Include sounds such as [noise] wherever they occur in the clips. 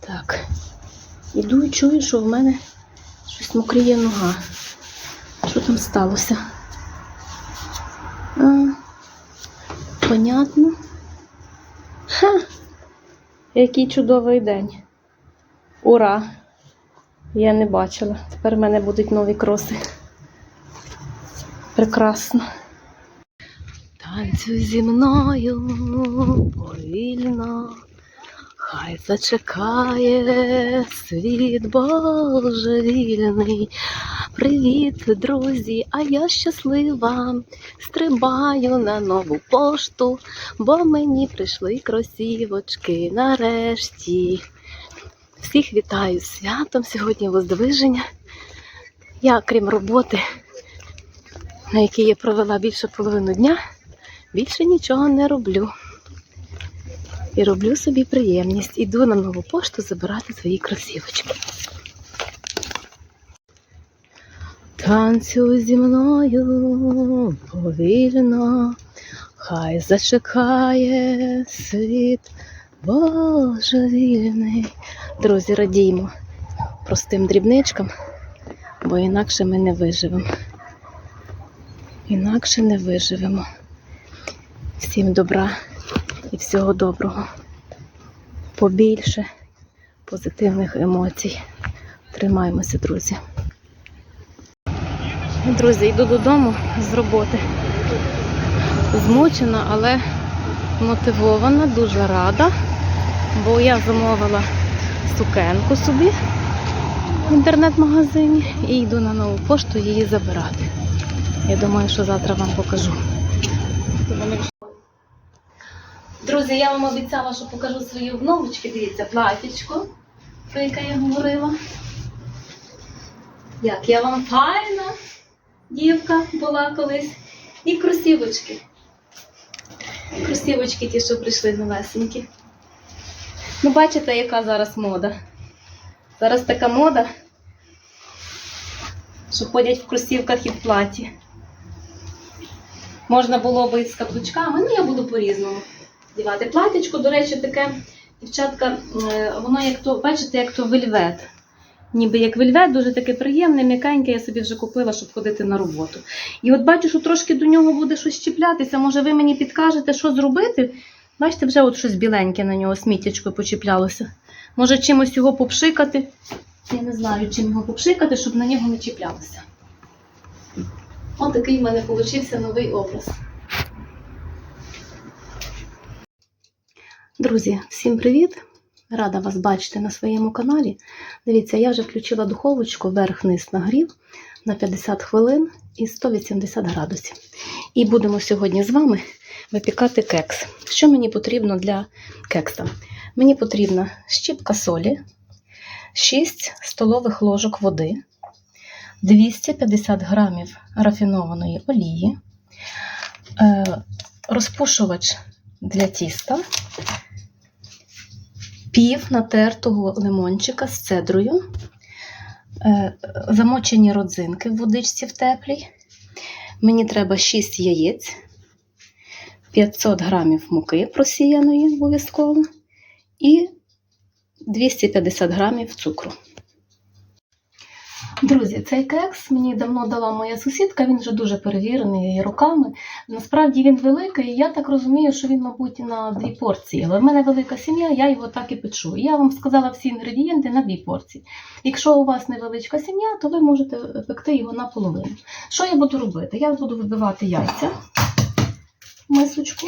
Так. Іду і чую, що в мене щось мокріє нога. Що там сталося? А, понятно. Ха! Який чудовий день. Ура! Я не бачила. Тепер в мене будуть нові кроси. Прекрасно. Танцюй зі мною повільно, хай зачекає світ божевільний. Привіт, друзі, а я щаслива. Стрибаю на нову пошту, бо мені прийшли кросівочки нарешті. Всіх вітаю святом сьогодні воздвиження. Я, крім роботи, на якій я провела більше половину дня, більше нічого не роблю. І роблю собі приємність. Іду на нову пошту забирати свої кросівочки. Танцюй зі мною повільно, хай зачекає світ божевільний. Друзі, радіймо простим дрібничкам, бо інакше ми не виживемо. Інакше не виживемо. Всім добра і всього доброго. Побільше позитивних емоцій. Тримаємося, друзі. Друзі, йду додому з роботи. Змучена, але мотивована, дуже рада, бо я замовила сукенку собі в інтернет-магазині і йду на нову пошту її забирати. Я думаю, що завтра вам покажу. Друзі, я вам обіцяла, що покажу свої обновочки. Дивіться, платічко, про яке я говорила. Як я вам файна дівка була колись. І кросівочки. Кросівочки ті, що прийшли новесенькі. Ну, бачите, яка зараз мода. Зараз така мода, що ходять в кросівках і в платі. Можна було би з каблучками, ну я буду по-різному дівати. Платічко, до речі, таке, дівчатка, е, воно як то, бачите, як то вельвет. Ніби як вельвет, дуже таке приємне, м'якеньке, я собі вже купила, щоб ходити на роботу. І от бачу, що трошки до нього буде щось чіплятися. Може, ви мені підкажете, що зробити? Бачите, вже от щось біленьке на нього сміттячко почіплялося. Може, чимось його попшикати. Я не знаю, чим його попшикати, щоб на нього не чіплялося. Ось такий в мене вийшов новий образ. Друзі, всім привіт! Рада вас бачити на своєму каналі. Дивіться, я вже включила духовочку верх-низ нагрів на 50 хвилин і 180 градусів. І будемо сьогодні з вами випікати кекс. Що мені потрібно для кекса? Мені потрібна щіпка солі, 6 столових ложок води, 250 грамів рафінованої олії, е, розпушувач для тіста, пів натертого лимончика з цедрою, е, замочені родзинки в водичці в теплій. Мені треба 6 яєць, 500 грамів муки просіяної обов'язково і 250 грамів цукру. Друзі, цей кекс мені давно дала моя сусідка, він вже дуже перевірений руками. Насправді він великий, я так розумію, що він, мабуть, на дві порції. Але в мене велика сім'я, я його так і печу. Я вам сказала всі інгредієнти на дві порції. Якщо у вас невеличка сім'я, то ви можете пекти його наполовину. Що я буду робити? Я буду вибивати яйця мисочку.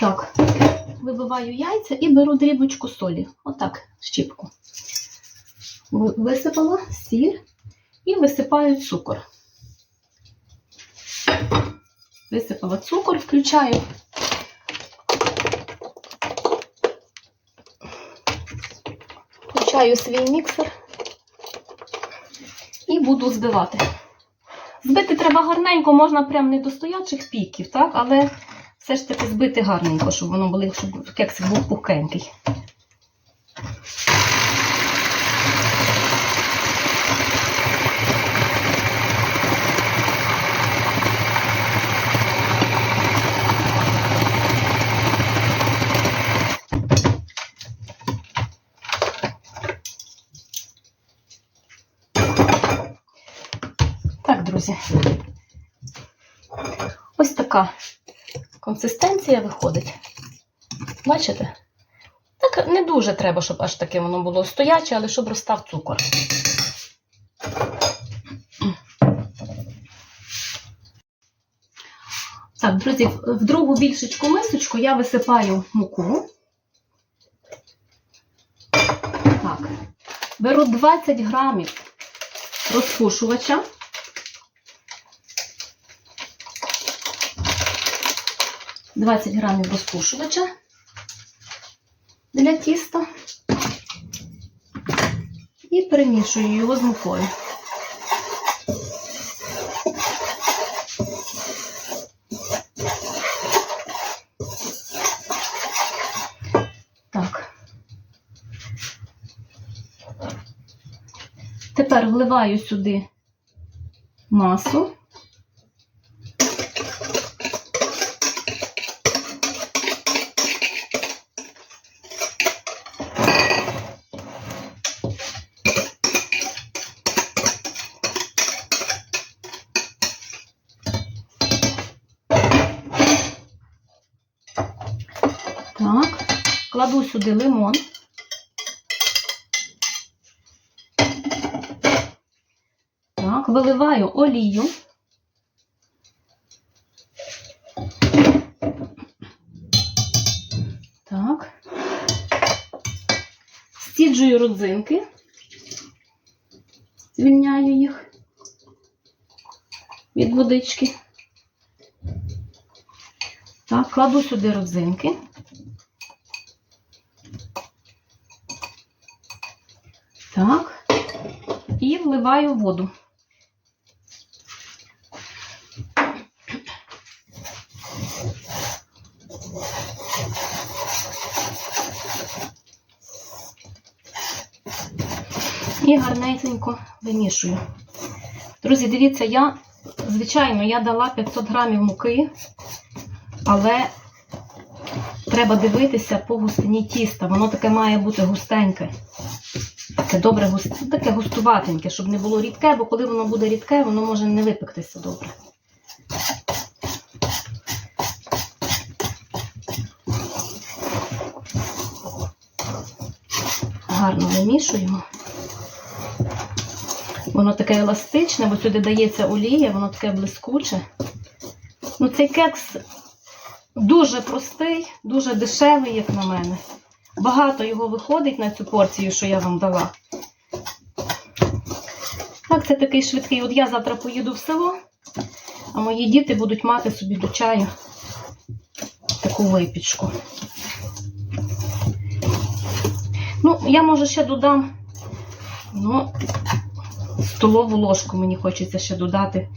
Так, вибиваю яйця і беру дрібочку солі. Отак, щіпку. Ви- Висипала сіль і висипаю цукор. Висипала цукор, включаю. Включаю свій міксер і буду збивати. Збити треба гарненько, можна прям не до стоячих піків, так? але все ж таки збити гарненько, щоб воно було, щоб кексик був пухкенький. Друзі. Ось така консистенція виходить. Бачите? Так не дуже треба, щоб аж таке воно було стояче, але щоб розстав цукор. Так, друзі, в другу більшечку мисочку я висипаю муку. Так. Беру 20 грамів розпушувача. Двадцять грамів розпушувача для тіста і перемішую його з мукою. Тепер вливаю сюди масу. Так, кладу сюди лимон. Так, виливаю олію. Так. Стіджую родзинки. Звільняю їх від водички. Так, кладу сюди родзинки. Так. І вливаю воду. І гарненько вимішую. Друзі, дивіться, я, звичайно, я дала 500 грамів муки, але треба дивитися по густині тіста. Воно таке має бути густеньке. Таке добре густ... таке густуватеньке, щоб не було рідке, бо коли воно буде рідке, воно може не випектися добре. Гарно вимішуємо. Воно таке еластичне, бо сюди дається олія, воно таке блискуче. Ну, цей кекс дуже простий, дуже дешевий, як на мене. Багато його виходить на цю порцію, що я вам дала. Так, це такий швидкий. От я завтра поїду в село, а мої діти будуть мати собі до чаю таку випічку. Ну, я може ще додам ну, столову ложку. Мені хочеться ще додати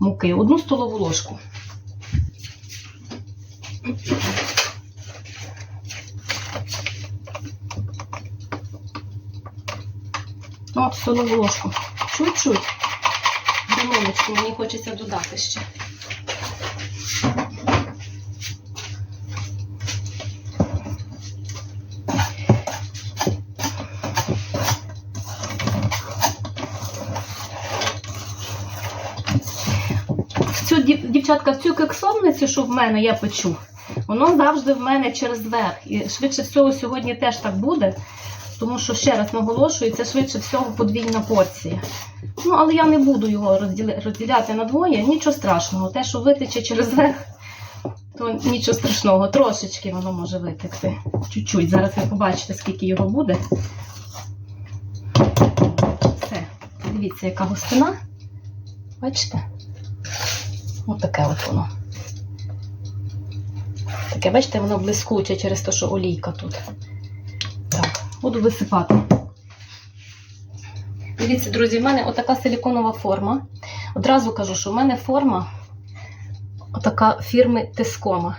муки. Одну столову ложку. Ну, столову ложку. Чуть-чуть. Грамоночку мені хочеться додати ще. Цю дівчатка, в цю кексовницю, що в мене я печу, воно завжди в мене через верх. І швидше всього сьогодні теж так буде. Тому що, ще раз наголошую, це швидше всього подвійна порція. Ну, але я не буду його розділяти на двоє, нічого страшного. Те, що витече через верх, то нічого страшного. Трошечки воно може витекти. Чуть-чуть. Зараз ви побачите, скільки його буде. Все. Дивіться, яка густина. Бачите? Отаке от воно. Таке, бачите, воно блискуче через те, що олійка тут. Буду висипати. Дивіться, друзі, в мене отака силіконова форма. Одразу кажу, що в мене форма отака фірми Тескома.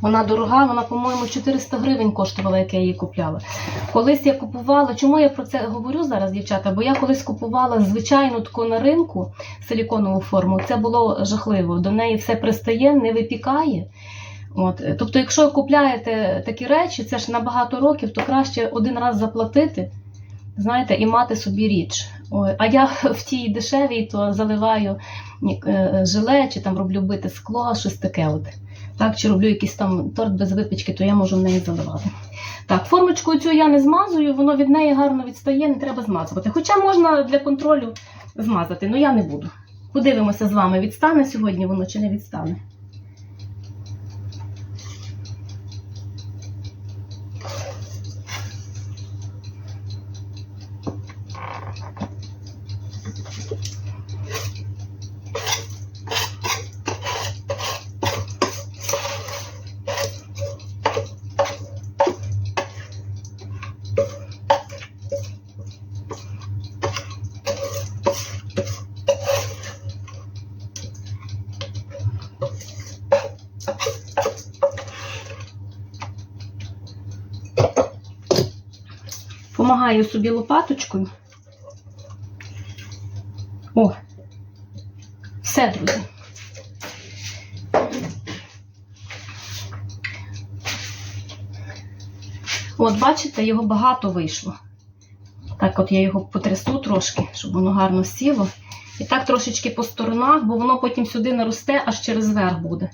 Вона дорога, вона, по-моєму, 400 гривень коштувала, як я її купляла. Колись я купувала, чому я про це говорю зараз, дівчата? Бо я колись купувала звичайну таку на ринку силіконову форму. Це було жахливо. До неї все пристає, не випікає. От. е, Тобто, якщо купляєте такі речі, це ж на багато років, то краще один раз заплатити, знаєте, і мати собі річ. Ой, а я [laughs] в тій дешевій то заливаю ні- е, желе, чи там роблю бите скло, щось таке. От. Так, чи роблю якийсь там торт без випічки, то я можу в неї заливати. Так, формочкою цю я не змазую, воно від неї гарно відстає, не треба змазувати. Хоча можна для контролю змазати, але я не буду. Подивимося з вами, відстане сьогодні воно чи не відстане. Помагаю собі лопаточкою. О, все, друзі. От, бачите, його багато вийшло. Так, от я його потрясу трошки, щоб воно гарно сіло. І так трошечки по сторонах, бо воно потім сюди наросте, аж через верх буде.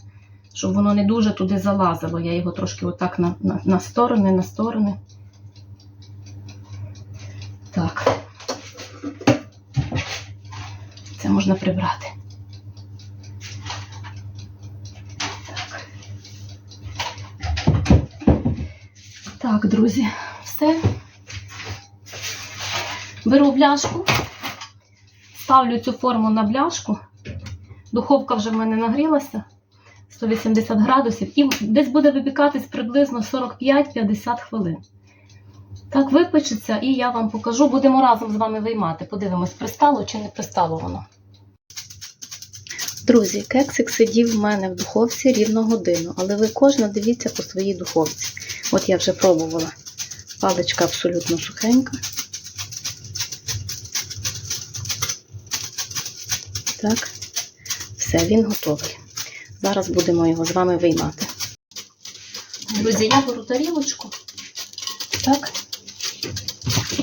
Щоб воно не дуже туди залазило. Я його трошки отак на, на, на сторони, на сторони. Так. Це можна прибрати. Так. Так, друзі, все. Беру бляшку, ставлю цю форму на бляшку. Духовка вже в мене нагрілася 180 градусів, і десь буде випікатись приблизно 45-50 хвилин. Так, випечеться, і я вам покажу. Будемо разом з вами виймати. Подивимось, пристало чи не пристало воно. Друзі, кексик сидів в мене в духовці рівно годину, але ви кожна дивіться по своїй духовці. От я вже пробувала. Паличка абсолютно сухенька. Так, все, він готовий. Зараз будемо його з вами виймати. Друзі, я беру тарілочку. Так.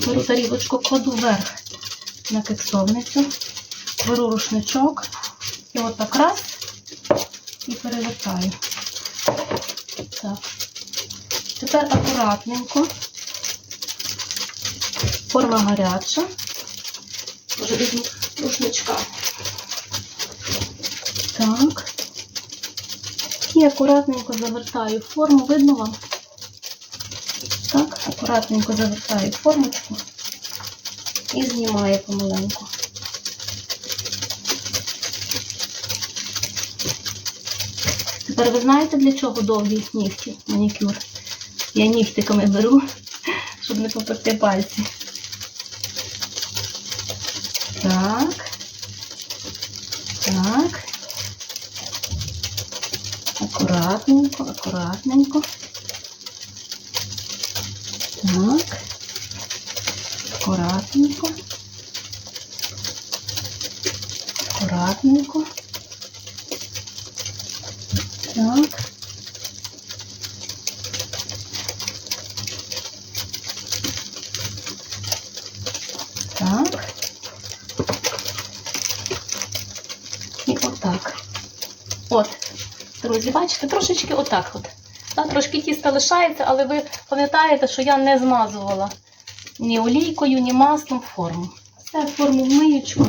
Беру тарілочку, кладу вверх на кексовницю, беру рушничок і отак раз і перевертаю. Так. Тепер акуратненько. Форма гаряча. Може візьму рушничка. Так. І акуратненько завертаю форму. Видно вам? Так, акуратненько завертаю формочку і знімаю помаленьку. Тепер ви знаєте, для чого довгі нігті, манікюр? Я нігтиками беру, щоб не попекти пальці. Так. Так. Акуратненько. Так. Акуратненько. Акуратненько. Так. Так. І отак. От. Друзі, бачите, трошечки отак от. Так, трошки тіста лишається, але ви пам'ятаєте, що я не змазувала ні олійкою, ні маслом форму. Все, форму в миючку.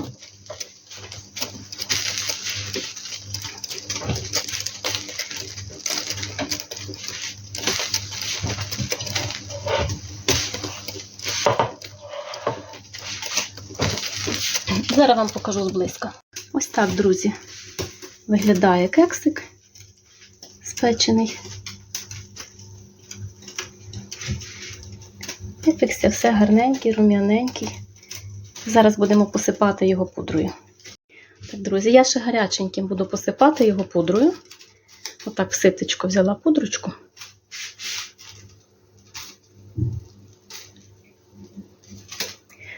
Зараз вам покажу зблизька. Ось так, друзі, виглядає кексик спечений. Випікся все гарненький, рум'яненький. Зараз будемо посипати його пудрою. Так, друзі, я ще гаряченьким буду посипати його пудрою. Отак в ситечко взяла пудрочку.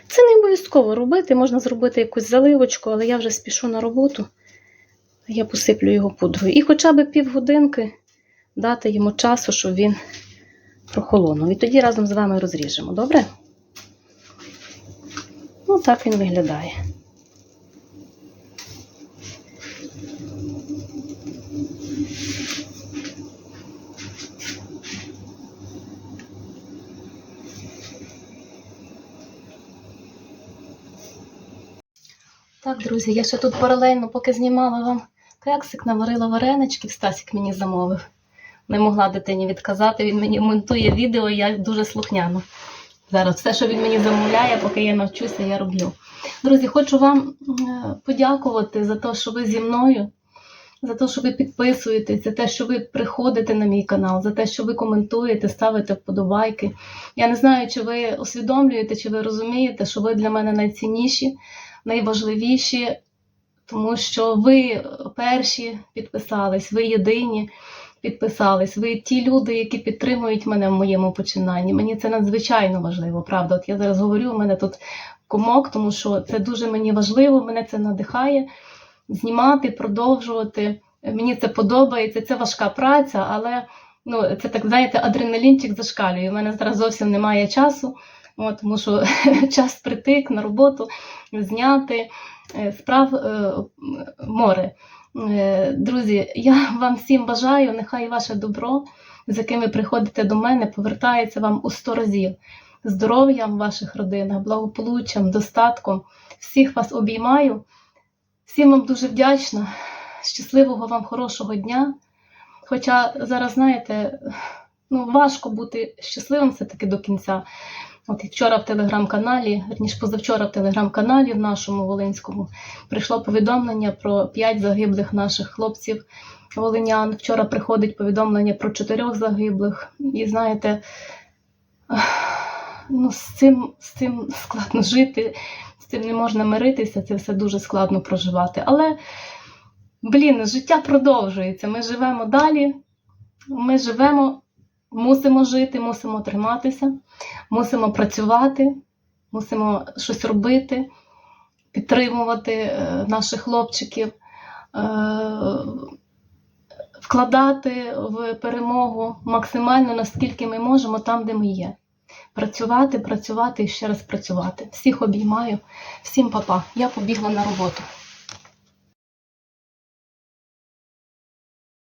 Це не обов'язково робити, можна зробити якусь заливочку, але я вже спішу на роботу. Я посиплю його пудрою. І хоча б півгодинки дати йому часу, щоб він прохолонув. І тоді разом з вами розріжемо, добре? Ну, так він виглядає. Так, друзі, я ще тут паралельно, поки знімала вам кексик, наварила вареничків, Стасік мені замовив. Не могла дитині відказати, він мені монтує відео, я дуже слухняна. Зараз все, що він мені замовляє, поки я навчуся, я роблю. Друзі, хочу вам е, подякувати за те, що ви зі мною, за те, що ви підписуєтесь, за те, що ви приходите на мій канал, за те, що ви коментуєте, ставите вподобайки. Я не знаю, чи ви усвідомлюєте, чи ви розумієте, що ви для мене найцінніші, найважливіші, тому що ви перші підписались, ви єдині підписались. Ви ті люди, які підтримують мене в моєму починанні. Мені це надзвичайно важливо, правда. От я зараз говорю, у мене тут комок, тому що це дуже мені важливо, мене це надихає знімати, продовжувати. Мені це подобається, це важка праця, але ну, це так, знаєте, адреналінчик зашкалює. У мене зараз зовсім немає часу, от, тому що [laughs] час притик на роботу, зняти е, справ е, море. Е, Друзі, я вам всім бажаю, нехай ваше добро, з яким ви приходите до мене, повертається вам у сто разів. Здоров'ям ваших родинах, благополуччям, достатком. Всіх вас обіймаю. Всім вам дуже вдячна. Щасливого вам хорошого дня. Хоча зараз, знаєте, ну, важко бути щасливим все-таки до кінця. От і вчора в телеграм-каналі, верніше позавчора в телеграм-каналі в нашому Волинському прийшло повідомлення про п'ять загиблих наших хлопців волинян. Вчора приходить повідомлення про чотирьох загиблих. І знаєте, ну, з цим, з цим складно жити, з цим не можна миритися, це все дуже складно проживати. Але, блін, життя продовжується. Ми живемо далі, ми живемо, мусимо жити, мусимо триматися, мусимо працювати, мусимо щось робити, підтримувати е, наших хлопчиків. е, Вкладати в перемогу максимально наскільки ми можемо там, де ми є. Працювати, працювати і ще раз працювати. Всіх обіймаю, всім па-па. Я побігла на роботу.